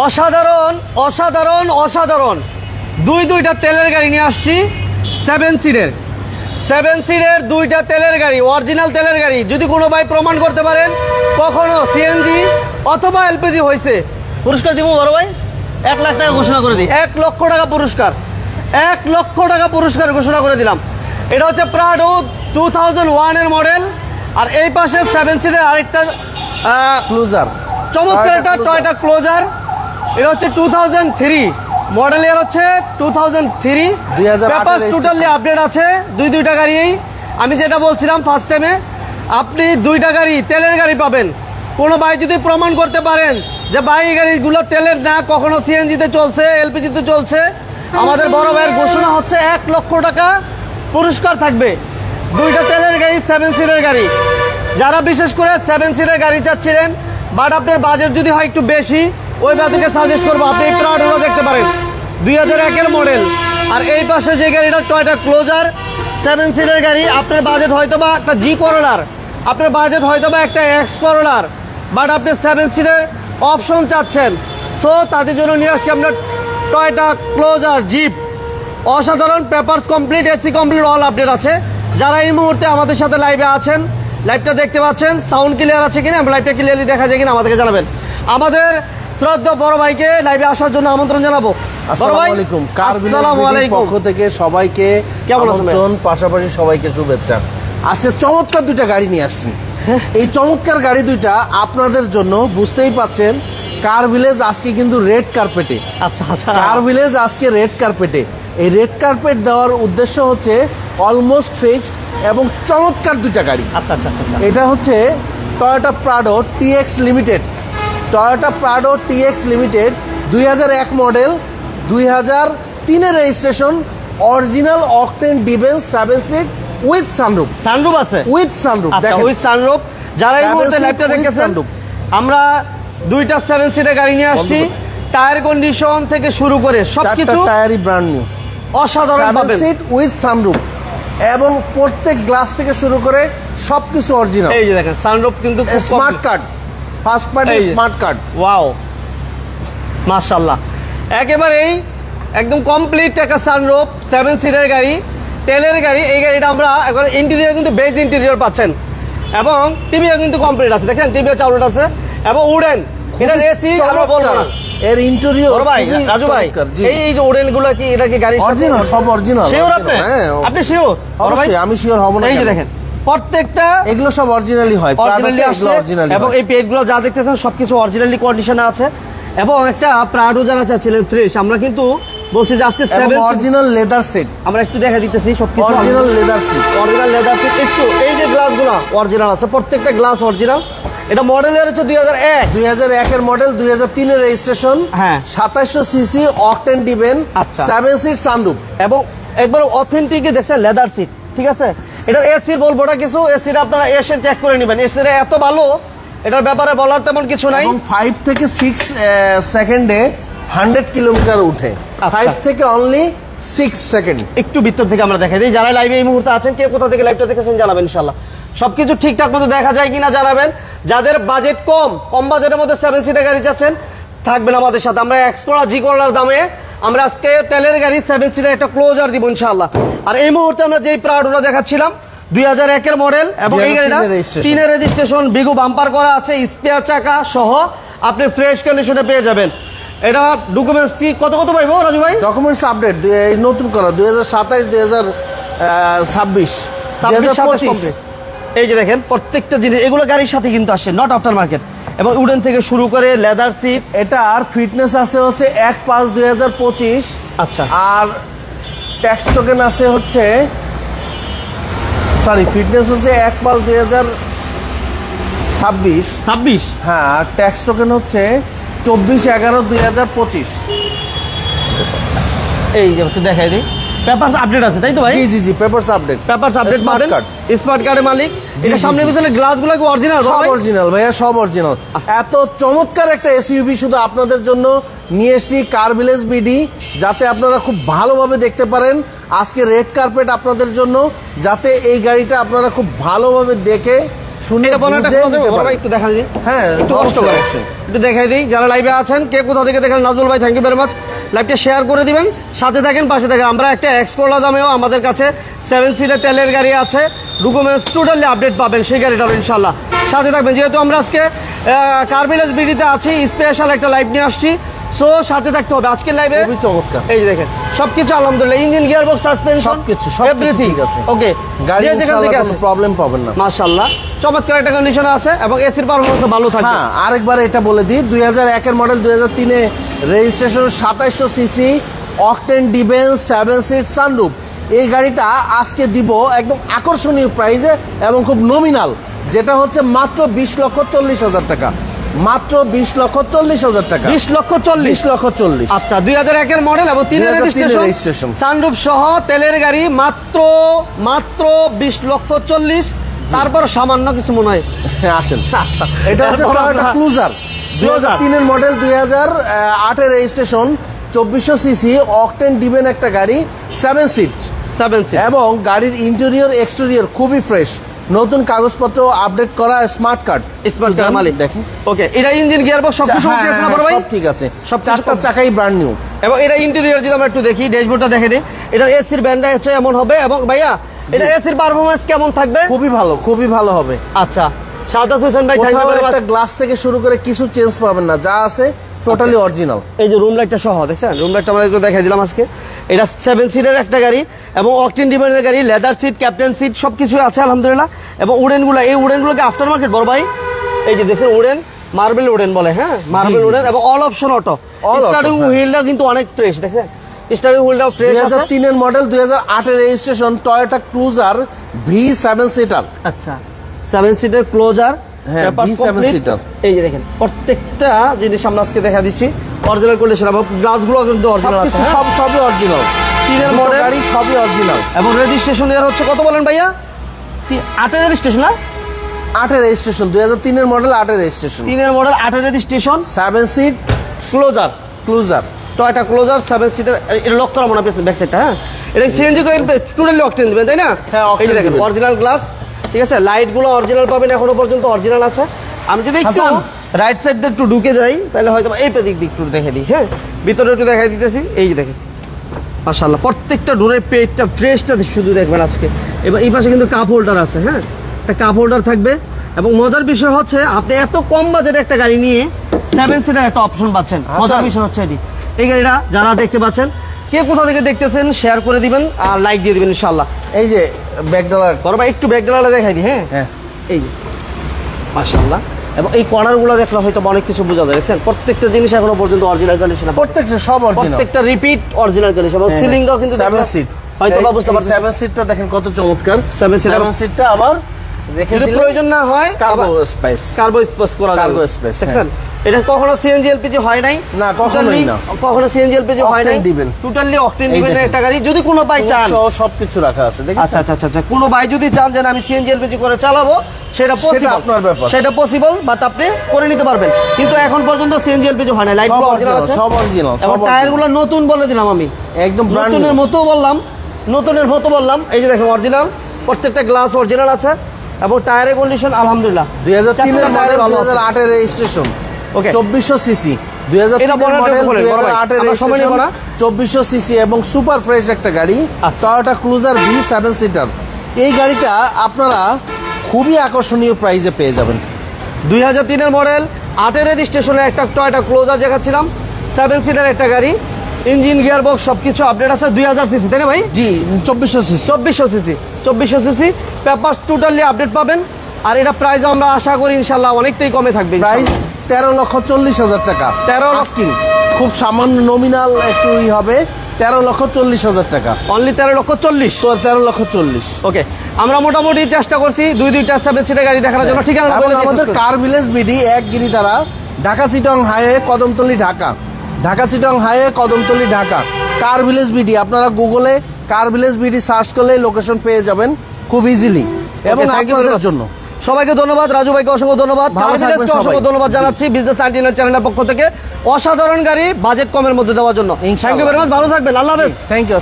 অসাধারণ অসাধারণ অসাধারণ। দুই দুইটা তেলের গাড়ি নিয়ে আসছি সেভেন সিটের সেভেন সিটের দুইটা তেলের গাড়ি অরিজিনাল তেলের গাড়ি। যদি কোনো ভাই প্রমাণ করতে পারেন কখনো সিএনজি অথবা এলপিজি হয়েছে পুরস্কার দিব বড় ভাই? এক লাখ টাকা ঘোষণা করে দিই। এক লক্ষ টাকা পুরস্কার। এক লক্ষ টাকা পুরস্কার ঘোষণা করে দিলাম। এটা হচ্ছে প্রাডো টু থাউজেন্ড ওয়ানের মডেল আর এই পাশে সেভেন সিটের আরেকটা ক্লোজার চমৎকার একটা টয়টা ক্লোজার এটা হচ্ছে two thousand three model year হচ্ছে two thousand three 2008 paper totally update আছে দুই দুইটা গাড়ি আমি যেটা বলছিলাম ফার্স্ট টাইমে আপনি দুইটা গাড়ি তেলের গাড়ি পাবেন। কোনো ভাই যদি প্রমাণ করতে পারেন যে ভাই এই গাড়িগুলো তেলের না কখনো সিএনজিতে চলছে এলপিজিতে চলছে আমাদের বড় ভাইয়ের ঘোষণা হচ্ছে এক লক্ষ টাকা পুরস্কার থাকবে। দুইটা তেলের গাড়ি সেভেন সিটের গাড়ি। যারা বিশেষ করে সেভেন সিটের গাড়ি চাচ্ছিলেন বাট আপনার বাজেট যদি হয় একটু বেশি ওই বাজেটকে সাজেস্ট করব। আপনি প্রাডগুলো দেখতে পারেন। দুই হাজার একের মডেল আর এই পাশে যে গাড়িটা টয়টা ক্লোজার সেভেন সিটের গাড়ি, আপনার বাজেট হয়তো বা একটা জি করোলার আপনার বাজেট হয়তো বা একটা এক্স করোলার বাট আপনি সেভেন সিটের অপশন চাচ্ছেন। সো তাদের জন্য নিয়ে আসছি আমরা টয়টা ক্লোজার জিপ অসাধারণ papers complete AC complete all update আছে। যারা এই মুহূর্তে আমাদের সাথে লাইভে আছেন লাইভটা দেখতে পাচ্ছেন সাউন্ড ক্লিয়ার আছে কিনা? লাইভটা ক্লিয়ারলি দেখা যায় কিনা, আমাদেরকে জানাবেন। আমাদের শ্রদ্ধা বড় ভাইকে লাইভে আসার জন্য আমন্ত্রণ জানাব। বড় আলাইকুম কার পক্ষ থেকে সবাইকে আমন্ত্রণ পাশাপাশি সবাইকে শুভেচ্ছা। আজকে চমৎকার দুইটা গাড়ি নিয়ে আসছি। এই চমৎকার গাড়ি দুইটা আপনাদের জন্য বুঝতেই পাচ্ছেন কার ভিলেজ আজকে কিন্তু রেড কার্পেটে আচ্ছা আচ্ছা। কার ভিলেজ আজকে রেড কার্পেটে এই রেড কার্পেট দেওয়ার উদ্দেশ্য হচ্ছে অলমোস্ট ফিক্সড এবং চমৎকার দুইটা গাড়ি। আচ্ছা আচ্ছা আচ্ছা এটা হচ্ছে Toyota Prado TX limited Toyota Prado TX limited দুই এক মডেল দুই হাজার তিনের registration original octane ডিবেন্স seven seat with sunroof sunroof আছে। উইথ সানরুফ আচ্ছা ওই সানরুফ যারা এই মুহূর্তে। আমরা দুইটা সেভেন সিটের গাড়ি নিয়ে আসছি। টায়ার কন্ডিশন থেকে শুরু করে সবকিছু টায়ারই ব্র্যান্ড নিউ অসাধারণ পাবেন। সিট উইথ সানরুফ এবং প্রত্যেক গ্লাস থেকে শুরু করে সবকিছু অরিজিনাল এই যে দেখেন সানরুফ কিন্তু smart card first party smart card wow মাশাল্লাহ একেবারেই একদম কমপ্লিট একটা সানরুফ সেভেন সিটের গাড়ি তেলের গাড়ি। এই গাড়িটা আমরা এখন ইন্টেরিয়র কিন্তু বেজ ইন্টেরিয়র পাচ্ছেন। এবং টিভিও কিন্তু কমপ্লিট আছে। দেখেন টিভিও চাউলট আছে। এবং উডেন এটা এসি আমরা বলব না। এর ইন্টেরিয়র ভাই রাজু ভাই এই উডেনগুলো কি এটা কি গাড়ি অরিজিনাল সব অরিজিনাল শিওর আপনি? হ্যাঁ আপনি শিওর অবশ্যই আমি শিওর হব না এই যে দেখেন। প্রত্যেকটা এগুলো সব অরিজিনালি হয় অরিজিনালি আসছে এবং এই যা দেখতেছেন সবকিছু অরিজিনালি কন্ডিশনে আছে। এবং একটা প্রাডো যারা চাচ্ছিলেন ফ্রেশ আমরা কিন্তু বলছি যে আজকে সেভেন অরিজিনাল লেদার সেট আমরা একটু দেখা দিতেছি সবকিছু। Original leather set original leather seat একটু এই যে গ্লাসগুলো অরিজিনাল আছে। প্রত্যেকটা গ্লাস অরিজিনাল এটা মডেলের হচ্ছে দুই হাজার এক। দুই হাজার একের মডেল দুই হাজার তিনের রেজিস্ট্রেশন হ্যাঁ। সাতাশশো সিসি অকটেন ডিবেন আচ্ছা। সেভেন সিট সানরুফ এবং একবার অথেন্টিক দেখছেন লেদার সিট ঠিক আছে? এটার এসির বলব না কিছু এসির আপনারা এসে চেক করে নেবেন। এসির এত ভালো এটার ব্যাপারে বলার তেমন কিছু নাই। ফাইভ থেকে সিক্স সেকেন্ডে হান্ড্রেড কিলোমিটার উঠে। আচ্ছা। ফাইভ থেকে অনলি সিক্স সেকেন্ড একটু ভিতর থেকে আমরা দেখাই দিই। যারা লাইভে এই মুহূর্তে আছেন কে কোথা থেকে লাইভটা দেখেছেন জানাবেন ইনশাল্লাহ সবকিছু ঠিকঠাক মতো দেখা যায় কিনা জানাবেন। যাদের বাজেট কম কম বাজেটের মধ্যে সেভেন সিটার গাড়ি চাচ্ছেন থাকবেন আমাদের সাথে। আমরা এক্সপ্লোরা জি করলার দামে আমরা আজকে তেলের গাড়ি সেভেন সিটার একটা ক্লোজার দিব ইনশাল্লাহ আর এই মুহূর্তে আমরা যেই প্রাউডটা দেখাচ্ছিলাম দুই হাজার একের মডেল এবং এই গাড়িটা তিনের রেজিস্ট্রেশন বিগু বাম্পার করা আছে স্পেয়ার চাকা সহ আপনি ফ্রেশ কন্ডিশনে পেয়ে যাবেন। এটা ডকুমেন্টসটি কত কত পাইবো রাজু ভাই? ডকুমেন্টস আপডেট নতুন করা দুই হাজার সাতাইশ দুই হাজার ছাব্বিশ। হাজার 26 পঁচিশ। complete। এই যে দেখেন প্রত্যেকটা জিনিস এগুলো গাড়ির সাথে কিন্তু আসে নট আফটার মার্কেট এবং উডেন থেকে শুরু করে লেদার সিট এটার ফিটনেস আছে হচ্ছে এক পাঁচ দুই হাজার পঁচিশ। আচ্ছা। আর ট্যাক্স টোকেন আছে হচ্ছে সরি ফিটনেস হচ্ছে এক পাঁচ দুই হাজার ছাব্বিশ। ছাব্বিশ? হ্যাঁ আর ট্যাক্স টোকেন হচ্ছে চব্বিশ এগারো দুই হাজার পঁচিশ। এই যে দেখাই দিই। পেপারস আপডেট আছে তাই তো ভাই? জি জি জি পেপারস আপডেট পেপারস আপডেট পাবেন। card। স্মার্ট কার্ডের মালিক। এটা সামনে। পিছনে গ্লাসগুলো কি অরিজিনাল সব অরিজিনাল ভাইয়া সব অরিজিনাল এত চমৎকার একটা এসইউভি শুধু আপনাদের জন্য নিয়ে এসেছি কার ভিলেজ বিডি যাতে আপনারা খুব ভালোভাবে দেখতে পারেন। আজকে রেড কার্পেট আপনাদের জন্য যাতে এই গাড়িটা আপনারা খুব ভালোভাবে দেখে শুনে। একটু দিই। হ্যাঁ একটু কষ্ট করে একটু দেখাই দিই যারা লাইভে আছেন কে কোথা থেকে দেখেন নাজমুল ভাই থ্যাংক ইউ ভেরি মাচ লাইভটা শেয়ার করে দিবেন। সাথে থাকেন পাশে থাকেন। আমরা একটা এক্সকোলা দামেও আমাদের কাছে সেভেন সিটের তেলের গাড়ি আছে। ডকুমেন্টস টোটালি আপডেট পাবেন সেই গাড়িটাও ইনশাল্লাহ সাথে থাকবেন যেহেতু আমরা আজকে কার্বিলেজ বিডিতে আছি স্পেশাল একটা লাইভ নিয়ে আসছি। সো সাথে থাকতে হবে। আজকের লাইভে খুবই চমৎকার। এই যে দেখেন সবকিছু আলহামদুলিল্লাহ। ইঞ্জিন গিয়ার বক্স সাসপেনশন সবকিছু সবকিছু ঠিক আছে। ওকে গাড়ি যেখান থেকে আছে। প্রবলেম পাবেন না। মাশাআল্লাহ। চমৎকার একটা কন্ডিশনে আছে এবং এসির পারফরমেন্স ভালো থাকবে। হ্যাঁ আরেকবার এটা বলে দিই। দুই হাজার একের মডেল দুই হাজার তিনে রেজিস্ট্রেশন সাতাইশশো সিসি অকটেন ডিবেন সেভেন সিট সানরুফ এই গাড়িটা আজকে দিব একদম আকর্ষণীয় প্রাইসে এবং খুব নমিনাল যেটা হচ্ছে মাত্র বিশ লক্ষ চল্লিশ হাজার টাকা। মাত্র বিশ লক্ষ চল্লিশ হাজার টাকা। বিশ লক্ষ চল্লিশ। লক্ষ চল্লিশ। আচ্ছা দুই হাজার একের মডেল এবং তিনের 2003 এর রেজিস্ট্রেশন। সানরুফ সহ তেলের গাড়ি মাত্র মাত্র বিশ লক্ষ চল্লিশ। তারপর সামান্য কিছু মনে হয়। আসেন। আচ্ছা এটা হচ্ছে ক্লুজার দুই হাজার তিনের মডেল দুই হাজার আটের রেজিস্ট্রেশন চব্বিশশো সিসি অকটেন ডিবেন একটা গাড়ি সেভেন সিট সেভেন সিট এবং গাড়ির ইন্টেরিয়র এক্সটেরিয়র খুবই ফ্রেশ নতুন কাগজপত্র আপডেট করা স্মার্ট কার্ড স্মার্ট কার মালিক। দেখেন। ওকে এটা ইঞ্জিন গিয়ার বক্স সবকিছু হ্যাঁ, okay আছে না হ্যাঁ, বড় ভাই? সব ঠিক আছে। সব চারটা চাকাই ব্র্যান্ড নিউ এবং এটা ইন্টেরিয়র যদি আমরা একটু দেখি ড্যাশবোর্ডটা দেখে দিই। এটা এসির ব্যান্ডটা হচ্ছে এমন হবে এবং ভাইয়া এটা এসির পারফরমেন্স কেমন থাকবে? খুবই ভালো খুবই ভালো হবে। আচ্ছা সাদাত হোসেন ভাই থ্যাংক ইউ গ্লাস থেকে শুরু করে কিছু চেঞ্জ পাবেন না। যা আছে টোটালি আচ্ছা। অরিজিনাল এই যে রুম লাইটটা সহ দেখছেন? রুম লাইটটা আমরা একটু দেখাই দিলাম আজকে। এটা সেভেন সিটের একটা গাড়ি এবং অকটিন ডিমেন্ডের গাড়ি লেদার সিট ক্যাপ্টেন সিট সব কিছু আছে আলহামদুলিল্লাহ। এবং উডেনগুলো এই উডেনগুলোকে আফটার মার্কেট বড় ভাই এই যে দেখছেন উডেন মার্বেল উডেন বলে হ্যাঁ? মার্বেল উডেন এবং অল অপশন অটো স্টার্টিং। হুইলটা কিন্তু অনেক ফ্রেশ দেখছেন? স্টার্টিং হুইলটাও ফ্রেশ আছে। হাজার তিনের মডেল দুই হাজার আটের registration Toyota Cruiser V seven seater আচ্ছা। সেভেন সিটের ক্লোজার হ্যাঁ, V7 seater। এই যে দেখেন প্রত্যেকটা জিনিস আমরা আজকে দেখা দিচ্ছি। অরিজিনাল কন্ডিশন এবং গ্লাসগুলো কিন্তু অরিজিনাল আছে হ্যাঁ? সব সবই অরিজিনাল তিনের model। গাড়ি সবই অরিজিনাল এবং রেজিস্ট্রেশন হচ্ছে কত বলেন ভাইয়া? আটের রেজিস্ট্রেশন না আটের রেজিস্ট্রেশন দুই হাজার তিনের মডেল আটের রেজিস্ট্রেশন তিনের মডেল আটের registration seven seat Cruiser Cruiser Toyota Cruiser seven seater এটা লক করা মনে হয় ব্যাক সাইডটা হ্যাঁ? এটা সিএনজি টোটালি অকটেন দিবেন তাই না? হ্যাঁ, দেখেন অরিজিনাল গ্লাস ঠিক আছে লাইটগুলো অরিজিনাল পাবেন এখনও পর্যন্ত অরিজিনাল আছে। আমি যদি একটু রাইট সাইড দিয়ে একটু ঢুকে যাই তাহলে হয়তো এই দিক দিক একটু দেখে দিই হ্যাঁ? ভিতরে একটু দেখাই দিতেছি এই যে দেখেন। মাশাল্লাহ প্রত্যেকটা ডোরের পেটটা ফ্রেশটা শুধু দেখবেন আজকে। এবার এই পাশে কিন্তু কাপ হোল্ডার আছে হ্যাঁ? একটা কাপ হোল্ডার থাকবে। এবং মজার বিষয় হচ্ছে আপনি এত কম বাজেটে একটা গাড়ি নিয়ে সেভেন সিটার একটা অপশন পাচ্ছেন। মজার বিষয় হচ্ছে এটি। এই গাড়িটা যারা দেখতে পাচ্ছেন কে কোথা থেকে দেখতেছেন শেয়ার করে দিবেন আর লাইক দিয়ে দিবেন ইনশাল্লাহ এই যে ব্যাকডালার বড় ভাই একটু ব্যাকডালাটা দেখাই দিই হ্যাঁ? হ্যাঁ। এই যে মাশাল্লাহ এবং এই কর্নারগুলো দেখলে হয়তো অনেক কিছু বোঝা যায় দেখছেন? প্রত্যেকটা জিনিস এখনও পর্যন্ত অরিজিনাল কন্ডিশন প্রত্যেকটা সব অরিজিনাল প্রত্যেকটা রিপিট অরিজিনাল কন্ডিশন এবং সিলিংটাও কিন্তু সেভেন সিট হয়তো বা বুঝতে পারছেন। সেভেন সিটটা দেখেন কত চমৎকার। Seven seat সেভেন সিটটা আবার রেখে দিলে প্রয়োজন না হয় কার্গো স্পেস কার্বো স্পেস করা Cargo space, দেখছেন? এটা কখনো সিএনজি এলপিজি হয় নাই? না, কখনোই না। কখনো সিএনজি এলপিজি হয় নাই? দিবেন। টোটালি অকটেন দিবেন একটা গাড়ি যদি কোনো বাই চান। সবকিছু রাখা আছে আচ্ছা আচ্ছা আচ্ছা আচ্ছা। কোনো ভাই যদি চান যে আমি সিএনজি এলপিজি করে চালাবো সেটা পসিবল আপনার ব্যাপার। সেটা পসিবল বাট আপনি করে নিতে পারবেন। কিন্তু এখন পর্যন্ত সিএনজি এলপিজি হয় না লাইট অরিজিনাল আছে। সব অরিজিনাল সব টায়ারগুলো নতুন বলে দিলাম আমি। একদম ব্র্যান্ড নতুনের মতো বললাম নতুনের মতো বললাম। এই যে দেখেন অরিজিনাল প্রত্যেকটা গ্লাস অরিজিনাল আছে। এবং টায়ারের কন্ডিশন আলহামদুলিল্লাহ। দুই হাজার তিনের মডেল দুই হাজার আটের রেজিস্ট্রেশন Okay. চব্বিশশো সিসি দুই হাজার মডেল দুই হাজার আটের সময়। রেজিস্ট্রেশন চব্বিশশো সিসি এবং সুপার ফ্রেশ একটা গাড়ি। Toyota Cruiser V seven seater এই গাড়িটা আপনারা খুবই আকর্ষণীয় প্রাইজে পেয়ে যাবেন। দুই হাজার তিনের মডেল আটের রেজিস্ট্রেশনে একটা টয়টা ক্লোজার দেখাচ্ছিলাম। সেভেন সিটার একটা গাড়ি ইঞ্জিন গিয়ার বক্স সব কিছু আপডেট আছে দুই হাজার সিসি তাই না ভাই? জি চব্বিশশো সিসি। চব্বিশশো সিসি চব্বিশশো সিসি। পেপার টোটালি আপডেট পাবেন। আর এটা প্রাইস আমরা আশা করি ইনশাল্লাহ অনেকটাই কমে থাকবে। প্রাইস তেরো লক্ষ চল্লিশ হাজার টাকা। 13 লক্ষ- আস্কিং খুব সামান্য নমিনাল একটু ই হবে। তেরো লক্ষ চল্লিশ হাজার টাকা। অনলি তেরো লক্ষ চল্লিশ? তো তেরো লক্ষ চল্লিশ। ওকে আমরা মোটামুটি চেষ্টা করছি দুই দুইটা সেভেন সিটার গাড়ি দেখানোর জন্য ঠিক আছে আমাদের কার ভিলেজ বিডি এক গিরি তারা Dhaka Chittagong highway Kadamtali Dhaka. Dhaka Chittagong highway Kadamtali Dhaka. Car village BD আপনারা গুগলে কার ভিলেজ বিডি সার্চ করলে লোকেশন পেয়ে যাবেন খুব ইজিলি এবং আপনাদের জন্য। সবাইকে ধন্যবাদ রাজু ভাইকে অসংখ্য ধন্যবাদ। অসংখ্য ধন্যবাদ জানাচ্ছি বিজনেস নাইনটিন চ্যানেলের পক্ষ থেকে। অসাধারণ গাড়ি বাজেট কমের মধ্যে দেওয়ার জন্য। থ্যাংক ইউ ভেরি মাচ ভালো থাকবেন আল্লাহ হাফেজ। Thank you